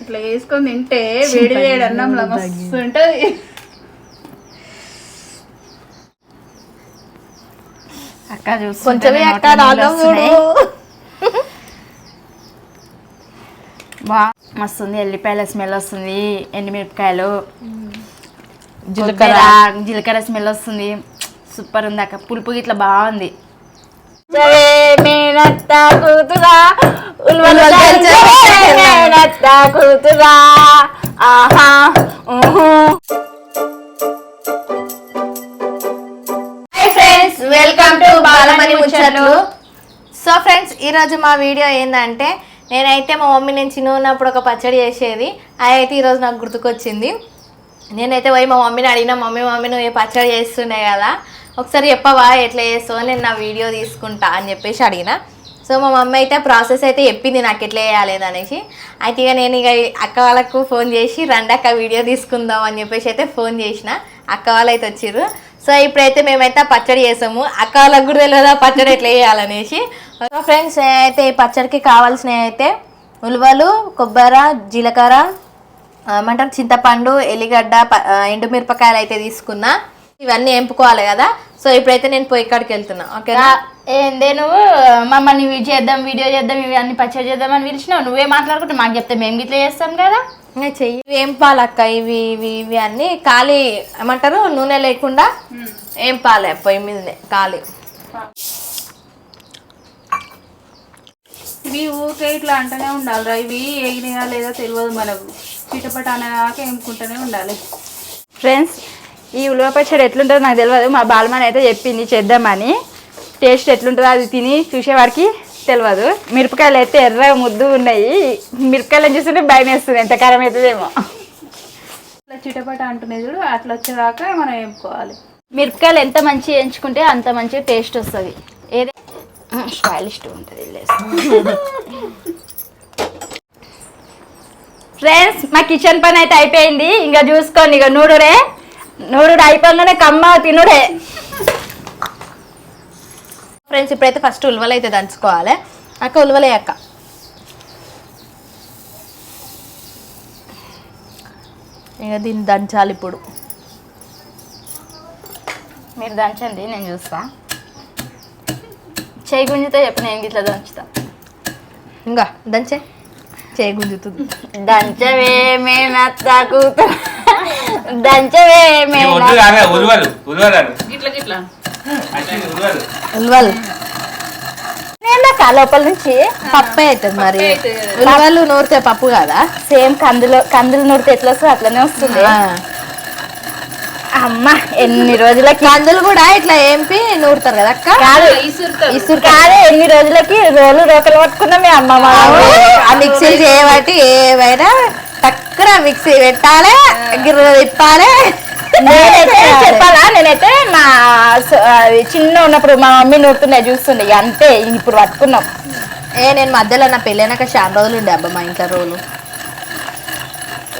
ఇట్లా వేసుకొని తింటే వేడి వేడి అన్నంలో మస్తు ఉంటుంది అక్క చూసి కొంచెమే అక్క బా మస్తు ఉంది ఎల్లిపాయల స్మెల్ వస్తుంది ఎండుమిరపకాయలు. జీలకర్ర. జీలకర్ర స్మెల్ వస్తుంది. సూపర్ ఉంది అక్క. పులుపు ఇట్లా బాగుంది. కూతురా. కూతురా ఆహా ఫ్రెండ్స్ వెల్కమ్ టు బాలమణి ముచ్చట్లు సో ఫ్రెండ్స్ ఈరోజు మా వీడియో ఏంటంటే నేనైతే మా మమ్మీ నేను చిన్న ఉన్నప్పుడు ఒక పచ్చడి చేసేది అది అయితే ఈరోజు నాకు గుర్తుకొచ్చింది నేనైతే పోయి మా మమ్మీని అడిగిన మమ్మీ మమ్మీ నువ్వు ఏ పచ్చడి చేస్తుండే కదా ఒకసారి చెప్పవా ఎట్లా చేస్తావు నేను నా వీడియో తీసుకుంటా అని చెప్పేసి అడిగిన సో మా మమ్మీ అయితే ప్రాసెస్ అయితే చెప్పింది నాకు ఎట్లా చేయాలి అనేసి. అయితే ఇక నేను ఇక అక్క వాళ్ళకు ఫోన్ చేసి రండి అక్క వీడియో తీసుకుందాం అని చెప్పేసి అయితే ఫోన్ చేసిన. అక్క వాళ్ళు అయితే వచ్చిర్రు. సో ఇప్పుడైతే మేమైతే పచ్చడి చేసాము. అక్క వాళ్ళకు కూడా తెలియదు ఆ పచ్చడి ఎట్లా చేయాలనేసి సో ఫ్రెండ్స్ అయితే ఈ పచ్చడికి కావాల్సినవి అయితే ఉలువలు కొబ్బరి జీలకర్ర ఏమంటారు చింతపండు ఎల్లిగడ్డ ఎండుమిరపకాయలు అయితే తీసుకున్నా. ఇవన్నీ ఎంపుకోవాలి కదా. సో ఇప్పుడైతే నేను పోయి ఇక్కడికి వెళ్తున్నా. ఓకేనా? ఏందే నువ్వు? మమ్మల్ని ఇవి చేద్దాం వీడియో చేద్దాం ఇవి అన్ని పచ్చడి చేద్దాం అని పిలిచినావు. నువ్వే మాట్లాడుకుంటే మాకు చెప్తే మేము ఇట్లా చేస్తాం కదా. చెయ్యి. ఇవి ఏం పాలక్క? ఇవి ఇవి ఇవి అన్ని ఖాళీ ఏమంటారు? నూనె లేకుండా ఏం పాలే పొయ్యి మీదనే ఖాళీ. ఇవి ఊకే ఇట్లా అంటూనే ఉండాలిరా. ఇవి ఎగినాయా లేదా తెలియదు మనకు. చిటపట అనేదాక ఎంపుకుంటూనే ఉండాలి. ఫ్రెండ్స్ ఈ ఉలవ పచ్చడి ఎట్లుంటుందో నాకు తెలియదు. మా బాలమని అయితే చెప్పింది చేద్దామని. టేస్ట్ ఎట్లుంటుందో అది తిని చూసేవాడికి తెలియదు మిరపకాయలు అయితే ఎర్ర ముద్దు ఉన్నాయి. మిరపకాయలు చూస్తుంటే భయం వేస్తుంది. ఎంత కారం అవుతుందేమో ఇట్లా చిటపట అంటున్నాయి చూడు అట్లా వచ్చేదాకా మనం వేపుకోవాలి. మిరపకాయలు ఎంత మంచి ఎంచుకుంటే అంత మంచి టేస్ట్ వస్తుంది. ఏదే? స్టైలిష్ ఉంటుంది ఫ్రెండ్స్ మా కిచెన్ పని అయితే అయిపోయింది. ఇంకా చూసుకోండి ఇక నూడురే. నూడుడు అయిపోగానే కమ్మ తినుడే. ఫ్రెండ్స్ ఇప్పుడైతే ఫస్ట్ ఉలవలు అయితే దంచుకోవాలి. అక్క ఉలవలే అక్క. ఇక దీన్ని దంచాలి ఇప్పుడు. మీరు దంచండి నేను చూస్తా. చేయి గుంజితే చెప్పు నేను ఇట్లా దంచుతా. ఇంకా దంచే. చేయి గుంజుతుంది. దంచవే మేనత్త కూతురు. దంచవే వద్దు మేనత్త కాదే ఉలువలు. లోపల నుంచి పప్పే అవుతుంది మరి. ఉలవలు నూరితే పప్పు కదా? సేమ్ కందులో కందులు నూరితే ఎట్లా వస్తుంది అట్లనే వస్తుంది. అమ్మ ఎన్ని రోజులకి? కందులు కూడా ఇట్లా ఏంపి నూరుతారు కదా అక్క? కాదు ఇసురుతారు. ఇసురు కాదు ఎన్ని రోజులకి రోలు రోకలు పట్టుకున్నాం మీ అమ్మ మామ. ఆ మిక్సీలు చేయబట్టి ఏవైనా టక్కున మిక్సీ పెట్టాలి గిర్ర తిప్పాలి. నేనైతే చెప్పాలా? నేనైతే మా చిన్న ఉన్నప్పుడు మా మమ్మీ నూరుతుండే చూస్తుండే. అంతే ఇప్పుడు పట్టుకున్నాం. ఏ నేను మధ్యలో నా పెళ్ళైనాక చాలా రోజులు ఉండే అబ్బా మా ఇంట్లో రోలు.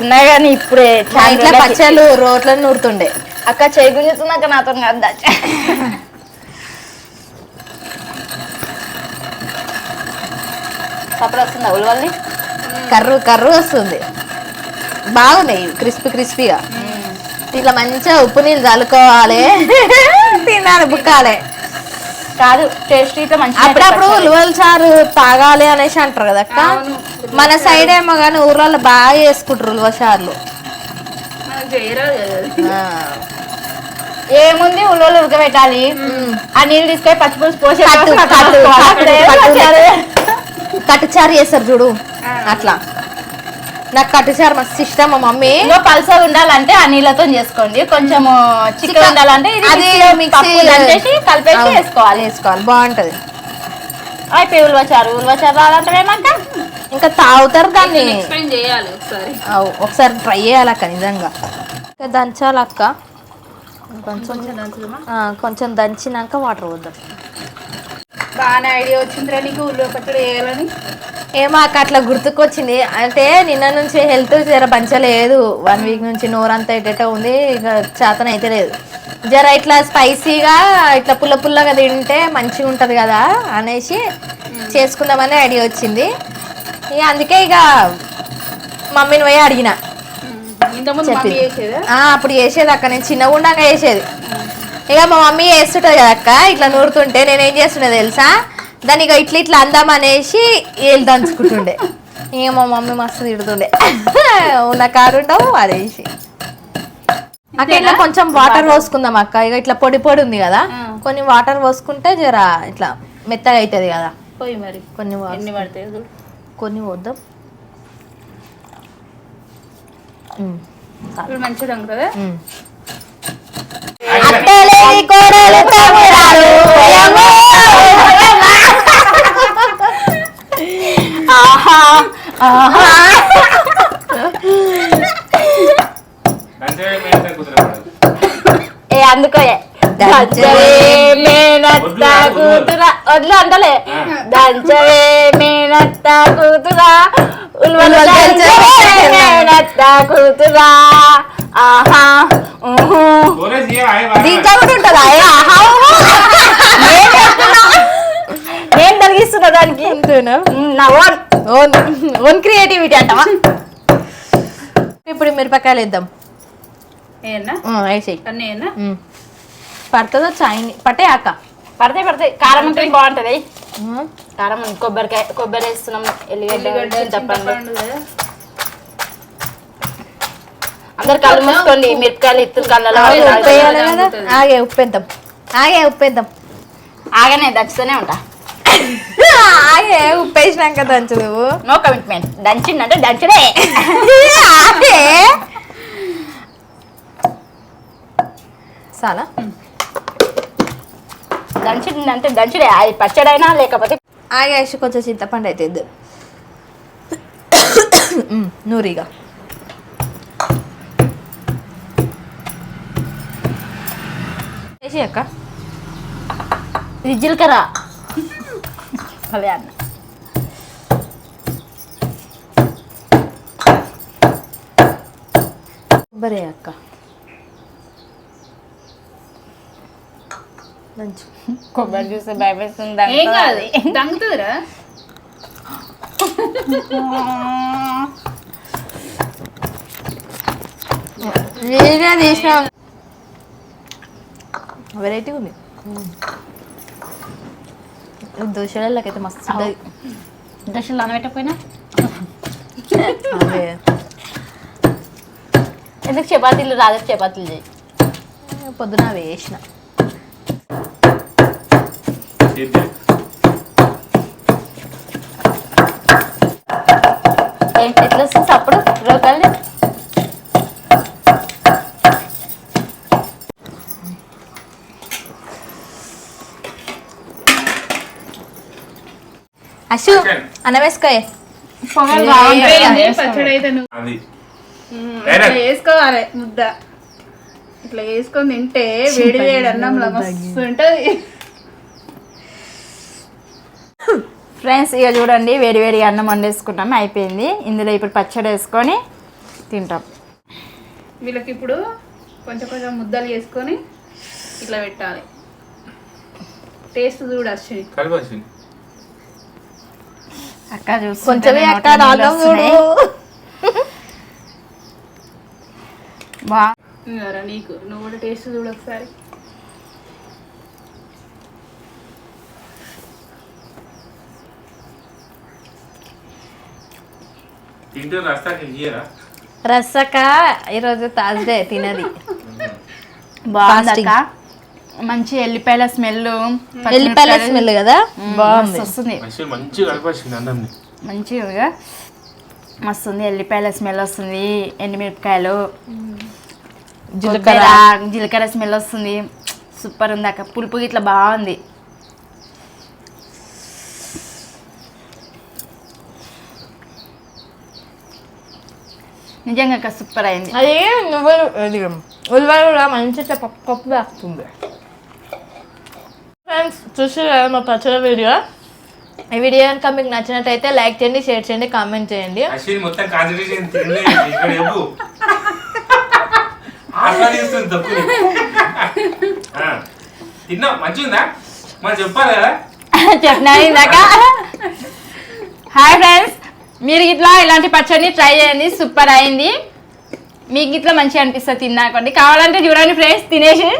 ఉన్నాయి కానీ ఇప్పుడే మా ఇంట్లో పచ్చళ్ళు రోట్లను నూరుతుండే. అక్క చేయి గుంజుతున్నాక నాతో కదా అప్పుడు వస్తుందా? ఉలవల్ని? కర్రు కర్రు వస్తుంది. బాగున్నాయి క్రిస్పీ క్రిస్పీగా. ఇట్లా మంచిగా ఉప్పు నీళ్ళు చల్లుకోవాలి. తినాలి బుక్కాలి. కాదు టేస్ట్ ఇట్లా మంచి అప్పుడప్పుడు ఉలవల చారు తాగాలి అనేసి అంటారు కదా అక్క? మన సైడ్ ఏమో కానీ ఊర్లలో బాగా చేసుకుంటారు ఉలవ చారులు. ఏముంది ఉలవలు ఉడకబెట్టాలి? ఆ నీళ్ళు తీసుకొని పచ్చిపులుసు పోసి. కట్టుచారు చేస్తారు చూడు. అట్లా. నాకు కట్టుచారు మస్తు ఇష్టం మా మమ్మీ. ఇంకా పల్సగా ఉండాలంటే ఆ నీళ్ళతో చేసుకోండి. కొంచెం చికెన్ ఉండాలంటే ఇది అది మిక్సీ కలిపేసి వేసుకోవాలి. వేసుకోవాలి. బాగుంటది. అయిపోయి ఉల్వచారు ఉల్వచారు రావాలంటే ఏమంట ఇంకా తాగుతారు దాన్ని. చేయాలి ఒకసారి. ట్రై చేయాలక్క నిజంగా. ఇంకా దంచాలక్క. కొంచెం కొంచెం దంచినాక వాటర్ పోద్దాం. బాగానే ఐడియా వచ్చిందిరా నీకు? ఉల్లిపాయ పచ్చడి వేయాలని. ఏమో అక్క అట్లా గుర్తుకొచ్చింది. అంటే నిన్న నుంచి హెల్త్ జర పంచలేదు. వన్ వీక్ నుంచి నోరంతా ఎటట ఉంది. ఇక చేతన అయితే లేదు. జర ఇట్లా స్పైసీగా ఇట్లా పుల్ల పుల్లగా తింటే మంచిగా ఉంటుంది కదా అనేసి చేసుకుందామని ఐడియా వచ్చింది. ఇక అందుకే ఇక మమ్మీని పోయి అడిగిన. అప్పుడు చేసేది అక్క. నేను చిన్నగా ఉండాక చేసేది ఇక మా మమ్మీ చేస్తుంటది కదా అక్క ఇట్లా నూరుతుంటే నేను ఏం చేస్తుండే తెలుసా? దాన్ని ఇక ఇట్లా ఇట్లా అందామనేసి ఏళ్ళు దంచుకుంటుండే. ఇక మా మమ్మీ మస్తు తిడుతుండే. ఉన్న కారు ఉండవు అదేసి అక్క ఇట్లా కొంచెం వాటర్ పోసుకుందాం అక్క. ఇక ఇట్లా పొడి పొడి ఉంది కదా కొన్ని వాటర్ పోసుకుంటే జర ఇట్లా మెత్తగా అవుతుంది కదా. పోయి మరి. కొన్ని. కొన్ని పోద్దాం. మంచిగా కదా ఆహా, ఆహా. ఏ అందుకో దంచవే మేనత్త కూతురా. వదిలే అంటలే. దంచవే మేనత్త కూతురా. ఉల్వలు దంచవే మేనత్త కూతురా. ఆహా దీంట్లో కూడా ఉంటుందా? ఆహా? నేను చెప్తున్నా. నేను తొలగిస్తున్నా దానికి? నా ఓన్ ఓన్ ఓన్ క్రియేటివిటీ అంటావా? ఇప్పుడు మిరపకాయలు వేద్దాం వేసేయి పడుతుందో చాయని పట్టే అక్క పడతాయి పడతాయి కారం ఉంటే బాగుంటది. కారం ఉంది. కొబ్బరికాయ కొబ్బరి వేస్తున్నాం. ఎల్లిగడ్డ చింతపండు. అందరు కళ్ళు మూసుకోండి. మిరపకాయలు ఇత్తులు కళ్ళలో ఆగే. ఉప్పు వేయాలి కదా? తాగుతుంది. ఆగే ఉప్పు వేద్దాం. ఆగే ఉప్పు వేద్దాం. ఆగనే దంచుతూనే ఉంటా. ఆగే ఉప్పు వేసినాక దంచు నువ్వు. నో కమిట్మెంట్ దంచిందంటే దంచడే ఆగే చాలా దంచిందంటే దంచడే అది పచ్చడైనా లేకపోతే ఆగే వేసి కొంచెం చింతపండు అయితే ఇద్దు. నూరిగా. వేసి అక్క. ఇది జీలకర్ర. అదే అన్న కొబ్బరి అక్క కొబ్బరి చూస్తే భయపడుతుంది ఏం కాదు దంగుతుందిరా నేనే తీసిన వెరైటీ ఉంది దోశలకైతే మస్తు ఉంటుంది దశలు నానబెట్టకపోయినా? అదే. ఎందుకు చపాతీలు రాదు? చపాతీలు చేయి. పొద్దున వేసిన. అన్నం వేసుకోయే వేసుకోవాలి ముద్ద. ఇట్లా వేసుకొని తింటే వేడి వేడి అన్నంలో మస్తు ఉంటది ఫ్రెండ్స్ ఇక చూడండి వేడి వేడి అన్నం వండేసుకుంటాం అయిపోయింది. ఇందులో ఇప్పుడు పచ్చడి వేసుకొని తింటాం. వీళ్ళకి ఇప్పుడు కొంచెం కొంచెం ముద్దలు చేసుకొని ఇట్లా పెట్టాలి. టేస్ట్ చూడు అశ్విని. కలిపి వచ్చింది అక్క చూసి కొంచెమే అక్క నాలో చూడు బా. నీకు. నువ్వు కూడా టేస్ట్ చూడు ఒకసారి. రసక ఈరోజు థర్స్డే తినది. బాగుంది అక్క. మంచి ఎల్లిపాయల స్మెల్ ఎల్లిపాయల స్మెల్ కదా? బాగుంది. వస్తుంది మంచిగా మస్తు ఉంది ఎల్లిపాయల స్మెల్ వస్తుంది ఎండుమిరపకాయలు. జీలకర్ర. జీలకర్ర స్మెల్ వస్తుంది. సూపర్ ఉంది అక్క. పులుపు ఇట్లా బాగుంది. నిజంగా అక్క సూపర్ అయింది. అది నువ్వు ఉల్లిపాయలు కూడా మంచిగా పప్పు పప్పు వేస్తుంది ఫ్రెండ్స్ చూసి కదా మా పచ్చడి వీడియో? ఈ వీడియో కనుక మీకు నచ్చినట్టయితే లైక్ చేయండి షేర్ చేయండి కామెంట్ చేయండి. అశ్విని మొత్తం కాన్సన్ట్రేషన్ తిండి ఇక్కడ చెప్పు ఆస్వాదిస్తుంది తప్పుని ఆ, తిన్నాం మంచిగుందా? మనం చెప్పాలి కదా? చెప్పినా ఇందాక? హాయ్ ఫ్రెండ్స్ మీరు ఇట్లా ఇలాంటి పచ్చడిని ట్రై చేయండి సూపర్ అయింది. మీకు ఇట్లా మంచిగా అనిపిస్తుంది తిన్నాకండి. కావాలంటే చూడండి ఫ్రెండ్స్ తినేసి.